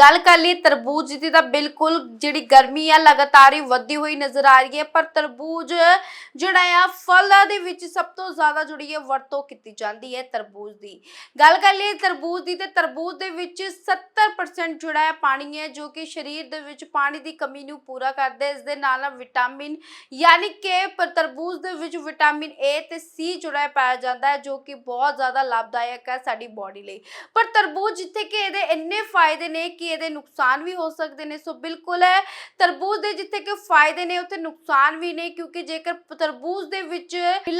ਗੱਲ ਕਰ ਲਈ ਤਰਬੂਜ ਦੀ ਤਾਂ ਬਿਲਕੁਲ ਜਿਹੜੀ ਗਰਮੀ ਆ, ਲਗਾਤਾਰ ਹੀ ਵੱਧਦੀ ਹੋਈ ਨਜ਼ਰ ਆ ਰਹੀ ਹੈ, ਪਰ ਤਰਬੂਜ ਜਿਹੜਾ ਆ, ਫਲਾਂ ਦੇ ਵਿੱਚ ਸਭ ਤੋਂ ਜ਼ਿਆਦਾ ਜਿਹੜੀ ਹੈ, ਵਰਤੋਂ ਕੀਤੀ ਜਾਂਦੀ ਹੈ ਤਰਬੂਜ ਦੀ। ਗੱਲ ਕਰ ਲਈ ਤਰਬੂਜ ਦੀ, ਤੇ ਤਰਬੂਜ ਦੇ ਵਿੱਚ 70% ਜਿਹੜਾ ਹੈ ਪਾਣੀ ਹੈ, ਜੋ ਕਿ ਸਰੀਰ ਦੇ ਵਿੱਚ ਪਾਣੀ ਦੀ ਕਮੀ ਨੂੰ ਪੂਰਾ ਕਰਦਾ ਹੈ। ਇਸ ਦੇ ਨਾਲ ਨਾਲ ਵਿਟਾਮਿਨ, ਯਾਨੀ ਕਿ ਪ- ਤਰਬੂਜ ਦੇ ਵਿੱਚ ਵਿਟਾਮਿਨ ਏ ਤੇ ਸੀ ਜਿਹੜਾ ਹੈ ਪਾਇਆ ਜਾਂਦਾ ਹੈ, ਜੋ ਕਿ ਬਹੁਤ ਜ਼ਿਆਦਾ ਲਾਭਦਾਇਕ ਹੈ ਸਾਡੀ ਬਾਡੀ ਲਈ। ਪਰ ਤਰਬੂਜ ਜਿੱਥੇ ਕਿ ਇਹਦੇ ਇੰਨੇ ਫਾਇਦੇ ਨੇ ਕਿ ਇਹਦੇ ਨੁਕਸਾਨ ਵੀ ਹੋ ਸਕਦੇ ਨੇ। ਸੋ ਬਿਲਕੁਲ ਹੈ ਤਰਬੂਜ ਦੇ ਜਿੱਥੇ ਕਿ ਫਾਇਦੇ ਨੇ, ਉੱਥੇ ਨੁਕਸਾਨ ਵੀ ਨੇ, ਕਿਉਂਕਿ ਜੇਕਰ ਤਰਬੂਜ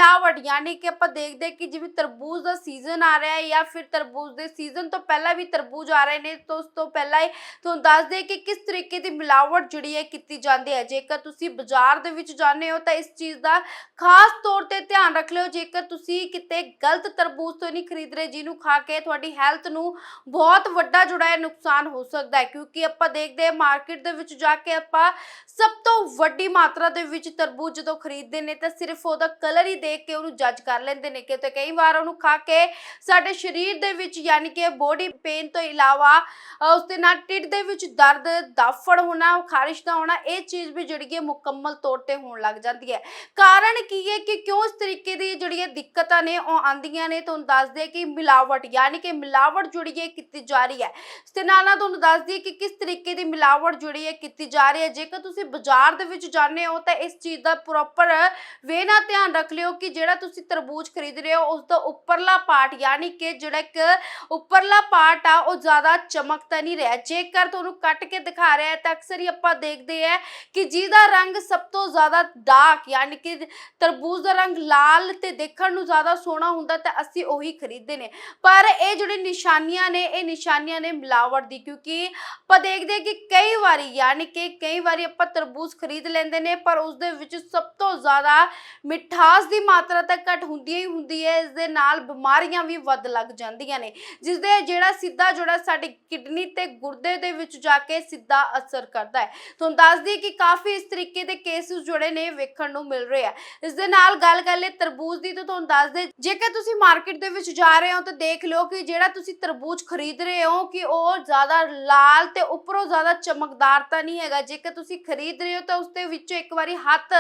ਮਿਲਾਵਟ ਯਾਨੀ ਕਿ ਆਪਾਂ ਦੇਖਦੇ ਹਾਂ ਕਿ ਜਿਵੇਂ ਤਰਬੂਜ ਦਾ ਸੀਜ਼ਨ ਆ ਰਿਹਾ ਹੈ ਜਾਂ ਫਿਰ ਤਰਬੂਜ ਦੇ ਸੀਜ਼ਨ ਤੋਂ ਪਹਿਲਾਂ ਵੀ ਤਰਬੂਜ ਆ ਰਹੇ ਨੇ, ਤਾਂ ਉਸ ਤੋਂ ਪਹਿਲਾਂ ਹੀ ਤੁਹਾਨੂੰ ਦੱਸ ਦੇ ਕਿ ਕਿਸ ਤਰੀਕੇ ਦੀ ਮਿਲਾਵਟ ਜਿਹੜੀ ਹੈ ਕੀਤੀ ਜਾਂਦੀ ਹੈ। ਜੇਕਰ ਤੁਸੀਂ ਬਾਜ਼ਾਰ ਦੇ ਵਿੱਚ ਜਾਂਦੇ ਹੋ ਤਾਂ ਇਸ ਚੀਜ਼ ਦਾ ਖਾਸ ਤੌਰ ਤੇ ਧਿਆਨ ਰੱਖ ਲਿਓ। ਜੇਕਰ ਤੁਸੀਂ ਕਿਤੇ ਗਲਤ ਤਰਬੂਜ ਤੋਂ ਨਹੀਂ ਖਰੀਦ ਰਹੇ, ਜਿਹਨੂੰ ਖਾ ਕੇ ਤੁਹਾਡੀ ਹੈਲਥ ਨੂੰ ਬਹੁਤ ਵੱਡਾ ਜਿਹੜਾ ਹੈ ਨੁਕਸਾਨ ਹੋ ਸਕਦਾ ਹੈ, ਕਿਉਂਕਿ ਆਪਾਂ ਦੇਖਦੇ ਹਾਂ ਮਾਰਕੀਟ ਦੇ ਵਿੱਚ ਜਾ ਕੇ ਆਪਾਂ ਸਭ ਤੋਂ ਵੱਡੀ ਮਾਤਰਾ ਦੇ ਵਿੱਚ ਤਰਬੂਜ ਜਦੋਂ ਖਰੀਦਦੇ ਨੇ ਤਾਂ ਸਿਰਫ ਉਹਦਾ ਕਲਰ ਹੀ ਦੇਖ ਕੇ ਉਹਨੂੰ ਜੱਜ ਕਰ ਲੈਂਦੇ ਨੇ ਕਿ ਤੇ ਕਈ ਵਾਰ ਉਹਨੂੰ ਖਾ ਕੇ ਸਾਡੇ ਸਰੀਰ ਦੇ ਵਿੱਚ ਯਾਨੀ ਕਿ ਬੋਡੀ ਪੇਨ ਤੋਂ ਇਲਾਵਾ ਅ, ਉਸ ਦੇ ਨਾਲ ਢਿੱਡ ਦੇ ਵਿੱਚ ਦਰਦ ਦਾਫੜ ਹੋਣਾ ਖਾਰਿਸ਼ ਦਾ ਹੋਣਾ ਇਹ ਚੀਜ਼ ਵੀ ਜਿਹੜੀ ਹੈ ਮੁਕੰਮਲ ਤੌਰ ਤੇ ਹੋਣ ਲੱਗ ਜਾਂਦੀ ਹੈ। ਕਾਰਨ ਕੀ ਹੈ ਕਿ ਕਿਉਂ ਇਸ ਤਰੀਕੇ ਦੀ ਜਿਹੜੀਆਂ ਦਿੱਕਤਾਂ ਨੇ, ਉਹ ਆਂਦੀਆਂ ਨੇ, ਤੁਹਾਨੂੰ ਦੱਸਦੇ ਕਿ ਮਿਲਾਵਟ, ਯਾਨੀ ਕਿ ਮਿਲਾਵਟ ਜੁੜੀ ਹੈ ਕੀਤੀ ਜਾ ਰਹੀ ਹੈ। ਇਸ ਨਾਲ ਨਾਲ ਤੁਹਾਨੂੰ ਦੱਸ ਦਈਏ ਕਿ ਕਿਸ ਤਰੀਕੇ ਦੀ ਮਿਲਾਵਟ ਜਿਹੜੀ ਹੈ ਕੀਤੀ ਜਾ ਰਹੀ ਹੈ। ਜੇਕਰ ਤੁਸੀਂ ਬਾਜ਼ਾਰ ਦੇ ਵਿੱਚ ਜਾਂਦੇ ਹੋ, ਤਾਂ ਇਸ ਚੀਜ਼ ਦਾ ਪ੍ਰੋਪਰ ਵੇ ਨਾਲ ਧਿਆਨ ਰੱਖ ਲਿਓ ਕਿ ਜਿਹੜਾ ਤੁਸੀਂ ਤਰਬੂਜ ਖਰੀਦ ਰਹੇ ਹੋ ਉਸ ਦਾ ਉੱਪਰਲਾ ਪਾਰਟ ਯਾਨੀ ਕਿ ਜਿਹੜਾ ਇੱਕ ਉੱਪਰਲਾ ਪਾਰਟ ਆ, ਉਹ ਜ਼ਿਆਦਾ ਚਮਕਦਾ ਨਹੀਂ ਰਿਹਾ। ਜੇਕਰ ਤੁਹਾਨੂੰ ਕੱਟ ਕੇ ਦਿਖਾ ਰਿਹਾ ਹੈ, ਤਾਂ ਅਕਸਰ ਹੀ ਆਪਾਂ ਦੇਖਦੇ ਆ ਕਿ ਜਿਹਦਾ ਰੰਗ ਸਭ ਤੋਂ ਜ਼ਿਆਦਾ ਡਾਰਕ ਯਾਨੀ ਕਿ ਤਰਬੂਜ ਦਾ ਰੰਗ ਲਾਲ ਤੇ ਦੇਖਣ ਨੂੰ ਜ਼ਿਆਦਾ ਸੋਹਣਾ ਹੁੰਦਾ ਤਾਂ ਅਸੀਂ ਉਹੀ ਖਰੀਦਦੇ ਨੇ। ਪਰ ਇਹ ਜਿਹੜੇ ਨਿਸ਼ਾਨੀਆਂ ਨੇ, ਇਹ ਨਿਸ਼ਾਨੀਆਂ ਨੇ ਮਿਲਾਵਟ ਦੀ ਕਿਉਂਕਿ ਆਪਾਂ ਦੇਖਦੇ ਹਾਂ ਕਿ ਕਈ ਵਾਰੀ, ਯਾਨੀ ਕਿ ਕਈ ਵਾਰੀ ਆਪਾਂ ਤਰਬੂਜ ਖਰੀਦ ਲੈਂਦੇ ਨੇ, ਪਰ ਉਸ ਦੇ ਵਿੱਚ ਸਭ ਤੋਂ ਜ਼ਿਆਦਾ ਮਿਠਾਸ ਦੀ ਮਾਤਰਾ ਤਾਂ ਘੱਟ ਹੁੰਦੀ ਹੀ ਹੁੰਦੀ ਹੈ, ਇਸ ਦੇ ਨਾਲ ਬਿਮਾਰੀਆਂ ਵੀ ਵੱਧ ਲੱਗ ਜਾਂਦੀਆਂ ਨੇ ਜਿਸ ਦੇ ਜਿਹੜਾ ਸਿੱਧਾ ਜਿਹੜਾ ਸਾਡੀ ਕਿਡਨੀ ਤੇ ਗੁਰਦੇ ਦੇ ਵਿੱਚ ਜਾ ਕੇ ਸਿੱਧਾ ਅਸਰ ਕਰਦਾ ਹੈ। ਤੁਹਾਨੂੰ ਦੱਸ ਦਈਏ ਕਿ ਕਾਫੀ ਇਸ ਤਰੀਕੇ ਦੇ ਕੇਸਿਸ ਜਿਹੜੇ ਨੇ ਵੇਖਣ ਨੂੰ ਮਿਲ ਰਹੇ ਆ। ਇਸ ਦੇ ਨਾਲ ਗੱਲ ਕਰ ਲਈ ਤਰਬੂਜ ਦੀ, ਤਾਂ ਤੁਹਾਨੂੰ ਦੱਸ ਦੇ ਜੇਕਰ ਤੁਸੀਂ ਮਾਰਕੀਟ ਦੇ ਵਿੱਚ ਜਾ ਰਹੇ ਹੋ, ਤਾਂ ਦੇਖ ਲਿਓ ਕਿ ਜਿਹੜਾ ਤੁਸੀਂ ਤਰਬੂਜ ਖਰੀਦ ਰਹੇ ਹੋ, ਕਿ ਉਹ ਜ਼ਿਆਦਾ ਲਾਲ ਤੇ ਉੱਪਰੋਂ ਜ਼ਿਆਦਾ ਚਮਕਦਾਰ ਤਾਂ ਨਹੀਂ ਹੈਗਾ। ਜੇਕਰ ਤੁਸੀਂ ਖਰੀਦ ਰਹੇ ਹੋ ਤਾਂ ਉਸ ਦੇ ਵਿੱਚੋਂ ਇੱਕ ਵਾਰੀ ਹੱਥ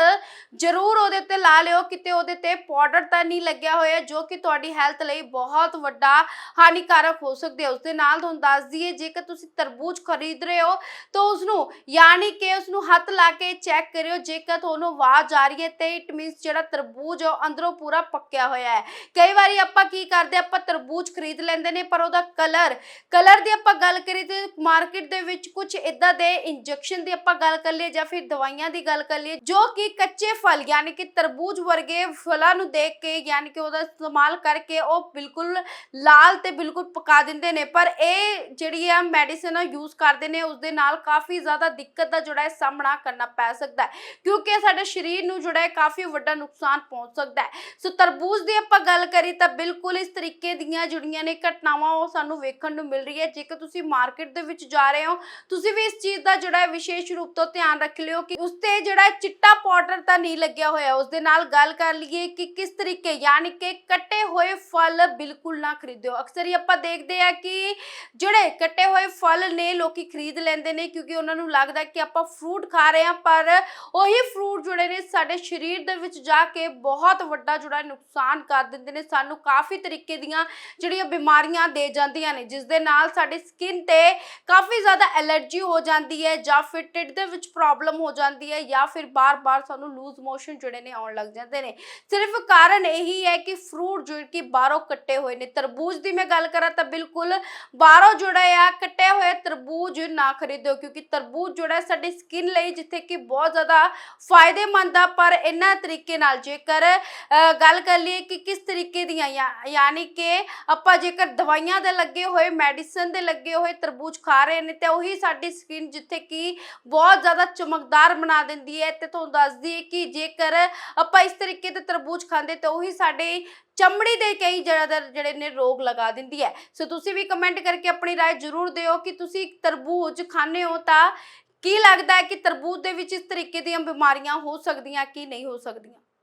ਜ਼ਰੂਰ ਉਹਦੇ ਉੱਤੇ ਲਾ ਲਿਓ। ਕਿਤੇ ਉਹਦੇ ਤੇ ਪਾਊਡਰ ਤਾਂ ਨਹੀਂ ਲੱਗਿਆ ਹੋਇਆ, ਜੋ ਕਿ ਤੁਹਾਡੀ ਹੈਲਥ ਲਈ ਬਹੁਤ ਵੱਡਾ ਹਾਨੀਕਾਰਕ ਹੋ ਸਕਦੇ ਉਸ ਦੇ ਨਾਲ ਤੁਹਾਨੂੰ ਦੱਸ ਦਈਏ, ਜੇਕਰ ਤੁਸੀਂ ਤਰਬੂਜ ਖਰੀਦ ਰਹੇ ਹੋ ਤਾਂ ਉਸ ਨੂੰ ਯਾਨੀ ਕਿ ਉਸ ਨੂੰ ਹੱਥ ਲਾ ਕੇ ਚੈੱਕ ਕਰਿਓ। ਜੇਕਰ ਤੁਹਾਨੂੰ ਆਵਾਜ਼ ਆ ਰਹੀ ਹੈ ਤੇ ਇਟ ਮੀਨਸ ਜਿਹੜਾ ਤਰਬੂਜ ਉਹ ਅੰਦਰੋਂ ਪੂਰਾ ਪੱਕਿਆ ਹੋਇਆ ਹੈ। ਕਈ ਵਾਰੀ ਆਪਾਂ ਕੀ ਕਰਦੇ ਆਪਾਂ ਤਰਬੂਜ ਖਰੀਦ ਲੈਂਦੇ ਨੇ, ਪਰ ਉਹਦਾ ਕਲਰ ਕਲਰ ਦੀ ਆਪਾਂ ਗੱਲ ਕਰੀਏ ਤੇ ਮਾਰਕੀਟ ਦੇ ਵਿੱਚ ਕੁਝ ਇਦਾਂ ਦੇ ਇੰਜੈਕਸ਼ਨ ਦੀ ਆਪਾਂ ਗੱਲ ਕਰ ਲਈਏ ਜਾਂ ਫਿਰ ਦਵਾਈਆਂ ਦੀ ਗੱਲ ਕਰ ਲਈਏ, ਜੋ ਕਿ ਕੱਚੇ ਫਲ ਯਾਨੀ ਕਿ ਤਰਬੂਜ ਵਰਗੇ ਫਲਾਂ ਨੂੰ ਦੇਖ ਕੇ ਯਾਨੀ ਕਿ ਉਹਦਾ ਇਸਤੇਮਾਲ ਕਰਕੇ ਉਹ ਬਿਲਕੁਲ ਲਾਲ ਤੇ ਬਿਲਕੁਲ ਪਕਾ ਦਿੰਦੇ ਨੇ, ਪਰ ਇਹ ਜਿਹੜੀ ਆ ਮੈਡੀਸਨ ਯੂਜ਼ ਕਰਦੇ ਨੇ ਉਸ ਦੇ ਨਾਲ ਕਾਫੀ ਜ਼ਿਆਦਾ ਦਿੱਕਤ ਦਾ ਜਿਹੜਾ ਹੈ ਸਾਹਮਣਾ ਕਰਨਾ ਪੈ ਸਕਦਾ ਹੈ, ਕਿਉਂਕਿ ਇਹ ਸਾਡੇ ਸਰੀਰ ਨੂੰ ਜਿਹੜਾ ਹੈ ਕਾਫੀ ਵੱਡਾ ਨੁਕਸਾਨ ਪਹੁੰਚ ਸਕਦਾ ਹੈ। ਸੋ ਤਰਬੂਜ ਦੀ ਆਪਾਂ ਗੱਲ ਕਰੀ ਤਾਂ ਬਿਲਕੁਲ ਇਸ ਤਰੀਕੇ ਦੀਆਂ ਜਿਹੜੀਆਂ ਨੇ ਘਟਨਾਵਾਂ ਉਹ ਸਾਨੂੰ ਵੇਖਣ ਨੂੰ ਮਿਲ ਰਹੀ ਹੈ ਜੇਕਰ ਤੁਸੀਂ ਮਾਰਕੀਟ ਦੇ ਵਿੱਚ ਜਾ ਰਹੇ ਹੋ। ਤੁਸੀਂ ਵੀ ਇਸ ਚੀਜ਼ ਦਾ ਜਿਹੜਾ ਵਿਸ਼ੇਸ਼ ਰੂਪ ਤੋਂ ਧਿਆਨ ਰੱਖ ਲਿਓ ਕਿ ਉਸ ਤੇ ਜਿਹੜਾ ਚਿੱਟਾ ਪਾਊਡਰ ਤਾਂ ਨਹੀਂ ਲੱਗਿਆ ਹੋਇਆ। ਉਸ ਦੇ ਨਾਲ ਗੱਲ ਕਰ ਲਈਏ ਕਿ ਕਿਸ ਤਰੀਕੇ ਯਾਨੀ ਕਿ ਕੱਟੇ ਹੋਏ ਫਲ ਬਿਲਕੁਲ ਨਾ ਖਰੀਦਿਓ। ਅਕਸਰ ਹੀ ਆਪਾਂ ਦੇਖਦੇ ਆ ਕਿ ਜਿਹੜੇ ਕੱਟੇ ਹੋਏ ਫਲ ਨੇ ਲੋਕੀ ਖਰੀਦ ਲੈਂਦੇ ਨੇ ਕਿਉਂਕਿ ਉਹਨਾਂ ਨੂੰ ਲੱਗਦਾ ਕਿ ਆਪਾਂ ਫਰੂਟ ਖਾ ਰਹੇ ਹਾਂ, ਪਰ ਉਹੀ ਫਰੂਟ ਜਿਹੜੇ ਨੇ ਸਾਡੇ ਸਰੀਰ ਦੇ ਵਿੱਚ ਜਾ ਕੇ ਬਹੁਤ ਵੱਡਾ ਜਿਹੜਾ ਨੁਕਸਾਨ ਕਰ ਦਿੰਦੇ ਨੇ। ਸਾਨੂੰ ਕਾਫੀ ਤਰੀਕੇ ਦੀਆਂ ਜਿਹੜੀਆਂ ਬਿਮਾਰੀਆਂ ਦੇ ਜਾਂਦੀਆਂ ਨੇ, ਜਿਸ ਦੇ ਨਾਲ ਸਾਡੀ ਸਕਿਨ ਤੇ ਕਾਫੀ ਜ਼ਿਆਦਾ ਐਲਰਜੀ ਹੋ ਜਾਂਦੀ ਹੈ ਜਾਂ ਫਿਰ ਢਿੱਡ ਦੇ ਵਿੱਚ ਪ੍ਰੋਬਲਮ ਹੋ ਜਾਂਦੀ ਹੈ ਜਾਂ ਫਿਰ ਬਾਰ-ਬਾਰ ਸਾਨੂੰ ਲੂਜ਼ ਮੋਸ਼ਨ ਜਿਹੜੇ ਨੇ ਆਉਣ ਲੱਗ ਜਾਂਦੇ ਨੇ। ਸਿਰਫ ਕਾਰਨ ਇਹੀ ਹੈ ਕਿ ਫਰੂਟ ਜਿਹੜੇ ਕਿ ਬਾਹਰੋਂ ਕੱਟੇ ਹੋਏ ਨੇ ਤਰਬੂਜ ਦੀ ਮੈਂ ਗੱਲ ਕਰਾਂ ਤਾਂ ਬਿਲਕੁਲ ਬਾਹਰੋਂ ਜਿਹੜਾ ਆ ਕੱਟੇ ਹੋਏ ਤਰਬੂਜ ਨਾ ਖਰੀਦੋ ਕਿਉਂਕਿ ਤਰਬੂਜ ਜਿਹੜਾ ਸਾਡੀ ਸਕਿਨ ਲਈ ਜਿੱਥੇ ਕਿ ਬਹੁਤ ਜ਼ਿਆਦਾ ਫਾਇਦੇਮੰਦ ਆ ਪਰ ਇਹਨਾਂ ਤਰੀਕੇ ਨਾਲ ਜੇਕਰ ਅ, ਗੱਲ ਕਰ ਲਈਏ ਕਿ ਕਿਸ ਤਰੀਕੇ ਦੀਆਂ ਯਾਨੀ ਕਿ ਆਪਾਂ ਜੇਕਰ ਦਵਾਈਆਂ ਦੇ ਲੱਗੇ ਹੋਏ ਮੈਡੀਸਨ ਦੇ ਲੱਗੇ ਹੋਏ ਤਰਬੂਜ ਖਾ ਰਹੇ ਨੇ ਤੇ ਉਹੀ ਸਾਡੀ ਸਕਿਨ ਜਿੱਥੇ ਕਿ ਬਹੁਤ ਜ਼ਿਆਦਾ ਚਮਕਦਾਰ ਬਣਾ ਦਿੰਦੀ ਹੈ ਤੇ ਤੁਹਾਨੂੰ ਦੱਸਦੀ ਹੈ ਕਿ ਜੇਕਰ ਆਪਾਂ ਇਸ ਤਰੀਕੇ ਦੇ ਤਰਬੂਜ ਖਾਂਦੇ ਤਾਂ ਉਹੀ ਸਾਡੇ ਚਮੜੀ ਦੇ ਕਈ ਜ਼ਿਆਦਾਤਰ ਜਿਹੜੇ ਨੇ ਰੋਗ ਲਗਾ ਦਿੰਦੀ ਹੈ ਸੋ ਤੁਸੀਂ ਵੀ ਕਮੈਂਟ ਕਰਕੇ ਆਪਣੀ رائے ਜ਼ਰੂਰ ਦਿਓ ਕਿ ਤੁਸੀਂ ਤਰਬੂਜ ਖਾਂਦੇ ਹੋ ਤਾਂ ਕੀ ਲੱਗਦਾ ਹੈ ਕਿ ਤਰਬੂਜ ਦੇ ਵਿੱਚ ਇਸ ਤਰੀਕੇ ਦੀਆਂ ਬਿਮਾਰੀਆਂ ਹੋ ਸਕਦੀਆਂ ਕਿ ਨਹੀਂ ਹੋ ਸਕਦੀਆਂ